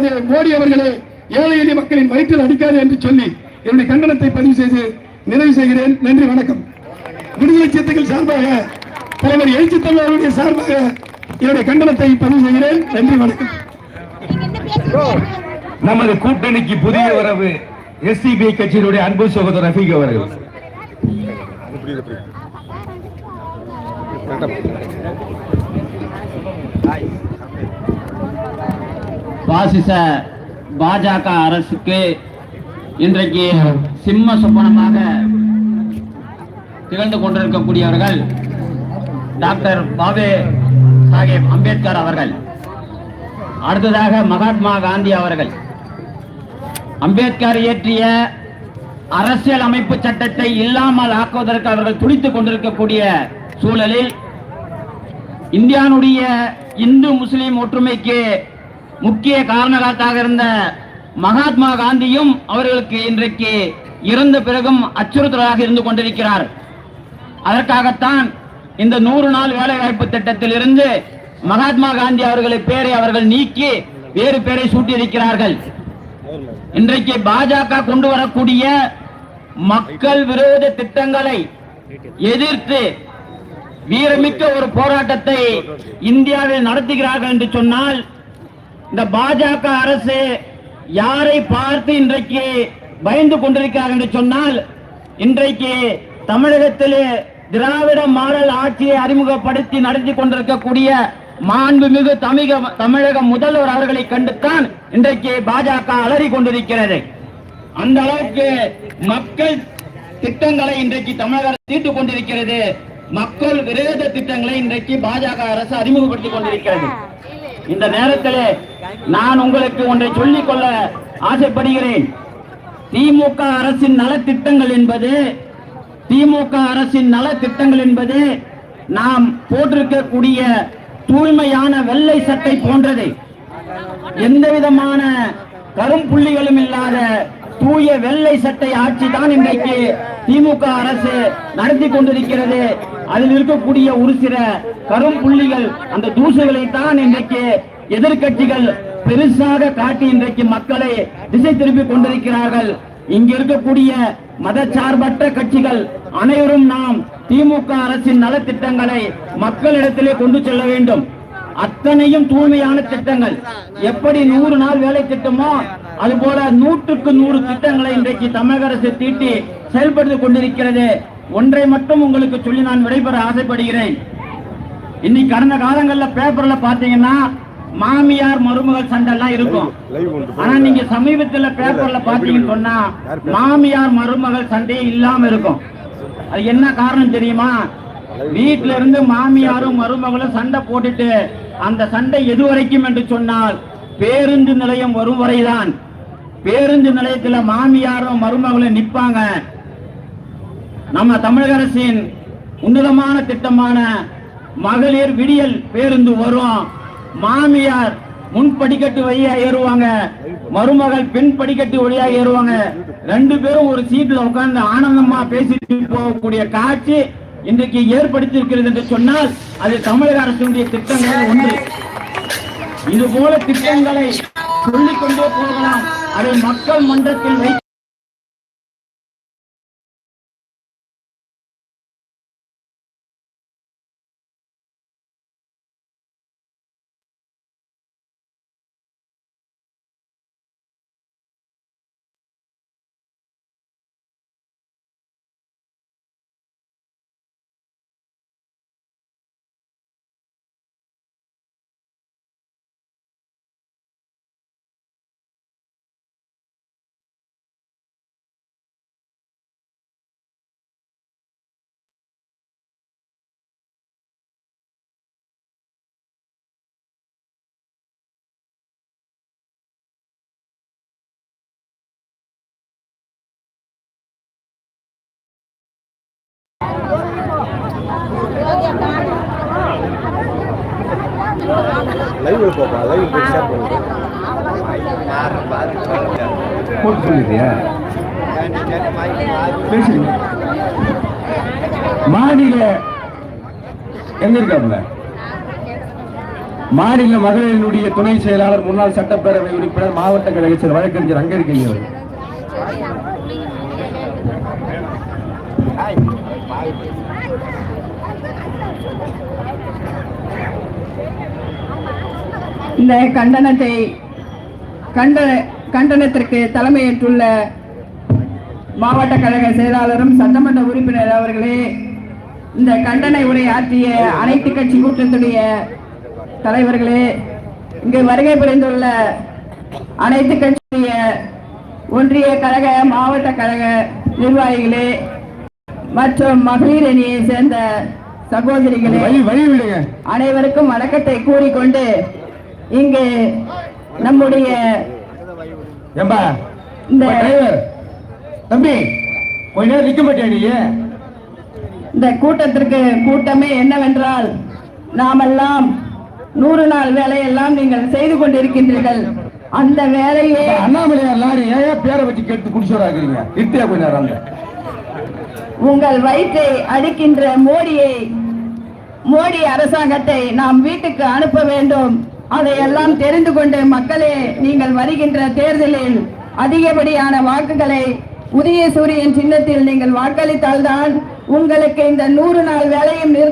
அடிக்காதே மோடி அவர்களே ஏழை எளிய மக்களின் வயிற்றில் அடிக்காதே என்று சொல்லி என்னுடைய கண்டனத்தை பதிவு செய்து நிறைவு செய்கிறேன். நன்றி வணக்கம். விடுதலை சிறுத்தைகள் சார்பாக தலைவர் எழுச்சி தமிழர்களுடைய சார்பாக என்னுடைய கண்டனத்தை பதிவு செய்கிறேன். நன்றி வணக்கம். நமது கூட்டணிக்கு புதிய வரவு எஸ்டிபி கட்சியினுடைய அன்பு சகோதரர் ரஃபீக் அவர்கள். பாசிச பாஜக அரசுக்கு இன்றைக்கு சிம்ம சொப்பனமாக திகழ்ந்து கொண்டிருக்கக்கூடியவர்கள் டாக்டர் பாபே சாஹேப் அம்பேத்கர் அவர்கள் அடுத்ததாக மகாத்மா காந்தி அவர்கள். அம்பேத்கர் இயற்றிய அரசியல் அமைப்பு சட்டத்தை இல்லாமல் ஆக்குவதற்கு அவர்கள் துடித்துக் கொண்டிருக்கக்கூடிய சூழலில் இந்தியானுடைய இந்து முஸ்லிம் ஒற்றுமைக்கு முக்கிய காரணகர்த்தாக இருந்த மகாத்மா காந்தியும் அவர்களுக்கு இன்றைக்கு இறந்த பிறகும் அச்சுறுத்தலாக இருந்து கொண்டிருக்கிறார். அதற்காகத்தான் இந்த நூறு நாள் வேலைவாய்ப்பு திட்டத்தில் இருந்து மகாத்மா காந்தி அவர்களை பேரை அவர்கள் நீக்கி வேறு பேரை சூட்டியிருக்கிறார்கள். இன்றைக்கு பாஜக கொண்டு வரக்கூடிய மக்கள் விரோத திட்டங்களை எதிர்த்து வீரமிக்க ஒரு போராட்டத்தை இந்தியாவில் நடத்துகிறார்கள் என்று சொன்னால் இந்த பாஜக அரசு யாரை பார்த்து இன்றைக்கு பயந்து கொண்டிருக்கிறார் என்று சொன்னால் இன்றைக்கு தமிழகத்திலே திராவிட மாடல் ஆட்சியை அறிமுகப்படுத்தி நடத்தி கொண்டிருக்கக்கூடிய மாண்புமிகு தமிழக தமிழக முதல்வர் அவர்களை கண்டுத்தான் இன்றைக்கு பாஜக அலறி கொண்டிருக்கிறது. அந்த அளவுக்கு மக்கள் திட்டங்களை இன்றைக்கு தமிழக அரசு தீட்டுக் கொண்டிருக்கிறது. மக்கள் விரோத திட்டங்களை இன்றைக்கு பாஜக அரசு அறிமுகப்படுத்திக் கொண்டிருக்கிறது. இந்த நேரத்திலே நான் உங்களுக்கு ஒன்றை சொல்லிக் கொள்ள ஆசைப்படுகிறேன். திமுக அரசின் நலத்திட்டங்கள் என்பது திமுக அரசின் நலத்திட்டங்கள் என்பது நாம் போட்டிருக்கக்கூடிய தூய்மையான வெள்ளை சட்டை போன்றது. எந்த விதமான கரும்புள்ளிகளும் இல்லாத தூய வெள்ளை சட்டை ஆட்சி தான் இன்றைக்கு திமுக அரசு நடத்தி கொண்டிருக்கிறது. அதில் இருக்கக்கூடிய ஒரு சில கரும்புள்ளிகள் அந்த தூசுகளை தான் இன்றைக்கு எதிர்கட்சிகள் பெருசாக காட்டி இன்றைக்கு மக்களை திசை திருப்பி கொண்டிருக்கிறார்கள். இங்க இருக்கக்கூடிய மதச்சார்பற்ற கட்சிகள் அனைவரும் நாம் திமுக அரசின் நலத்திட்டங்களை மக்களிடத்திலே கொண்டு செல்ல வேண்டும். அத்தனையும் தூய்மையான திட்டங்கள். எப்படி நூறு நாள் வேலை திட்டமோ அது போல நூற்றுக்கு நூறு திட்டங்களை இன்றைக்கு தமிழக அரசு தீட்டி செயல்படுத்திக் கொண்டிருக்கிறது. ஒன்றை மட்டும் உங்களுக்கு சொல்லி நான் விடைபெற ஆசைப்படுகிறேன். இன்னைக்கு கடந்த காலங்கள்ல பேப்பர்ல பாத்தீங்கன்னா மாமியார் மருமகள் சண்டை எல்லாம் இருக்கும் ஆனா நீங்க சமீபத்துல பேப்பர்ல பாத்தீங்கன்னு சொன்னா மாமியார் மருமகள் சண்டையே இல்லாம இருக்கும். அது என்ன காரணம் தெரியுமா? வீட்ல இருந்து மாமியாரும் மருமகளும் சண்டை போட்டுட்டு அந்த சண்டை எது வரைக்கும் என்று சொன்னால் பேருந்து நிலையம் வரும் வரைதான். பேருந்து நிலையத்துல மாமியாரும் மருமகளும் நிப்பாங்க. நம்ம தமிழக அரசின் உன்னதமான திட்டமான மகளிர் விடியல் பேருந்து வரும். மாமியார் முன் படிக்கட்டு வழியா ஏறுவாங்க. மருமகள் பெண் படிக்கட்டு வழியா ஏறுவாங்க. ரெண்டு பேரும் ஒரு சீட்ல உட்கார்ந்து ஆனந்தமா பேசிட்டு போகக்கூடிய காட்சி இன்றைக்கு ஏற்படுத்தி இருக்கிறது என்று சொன்னால் அது தமிழக அரசுடைய திட்டங்கள் ஒன்று. இது போல திட்டங்களை சொல்லிக்கொண்டே போகலாம். அதை மக்கள் மன்றத்தில் வைத்து லைவ் போப்பா லைவ் ஷேர் பண்ணுங்க. போட்டு சொல்லிடுறியா பேசுங்க மாடியில எங்க இருக்காப்ல மாநில மகளிரினுடைய துணை செயலாளர் முன்னாள் சட்டப்பேரவை உறுப்பினர் மாவட்ட கழக வழக்கறிஞர் அங்க இருக்கீங்க இந்த கண்டனத்தை கண்ட கண்டனத்திற்கு தலைமையேற்றுள்ள மாவட்ட கழக செயலாளரும் சட்டமன்ற உறுப்பினர் அவர்களே இந்த கண்டன உரை ஆற்றிய அனைத்து கட்சி கூட்டத்துடைய தலைவர்களே இங்கு வருகை புரிந்துள்ள அனைத்து கட்சியுடைய ஒன்றிய கழக மாவட்ட கழக நிர்வாகிகளே மற்றும் மகளிர் அணியை சேர்ந்த சகோதரிகளே வழி வழி விடுங்க. அனைவருக்கும் வணக்கத்தை கூறிக்கொண்டு இங்கு நம்முடைய இந்த தம்பி கொஞ்ச நேரம் நிக்க மாட்டியா நீ? இந்த கூட்டத்திற்கு கூட்டமே என்னவென்றால் நாமெல்லாம் நூறு நாள் வேலையெல்லாம் நீங்கள் செய்து கொண்டிருக்கின்றீர்கள். அந்த வேலையே அண்ணாமலையார் லாரி ஏன் பேரை வச்சு கேட்டு குடிச்சோராக்குறீங்க இருட்டியா கொஞ்ச நேரம். உங்கள் வயிற்றை அடிக்கின்ற மோடியை மோடி அரசாங்கத்தை நாம் வீட்டுக்கு அனுப்ப வேண்டும். அதையெல்லாம் தெரிந்து கொண்டு மக்களே நீங்கள் வருகின்ற தேர்தலில் அதிகப்படியான வாக்குகளை உதய சூரியன் சின்னத்தில் நீங்கள் வாக்களித்தால்தான் உங்களுக்கு இந்த நூறு நாள் வேலையும் நிறுத்த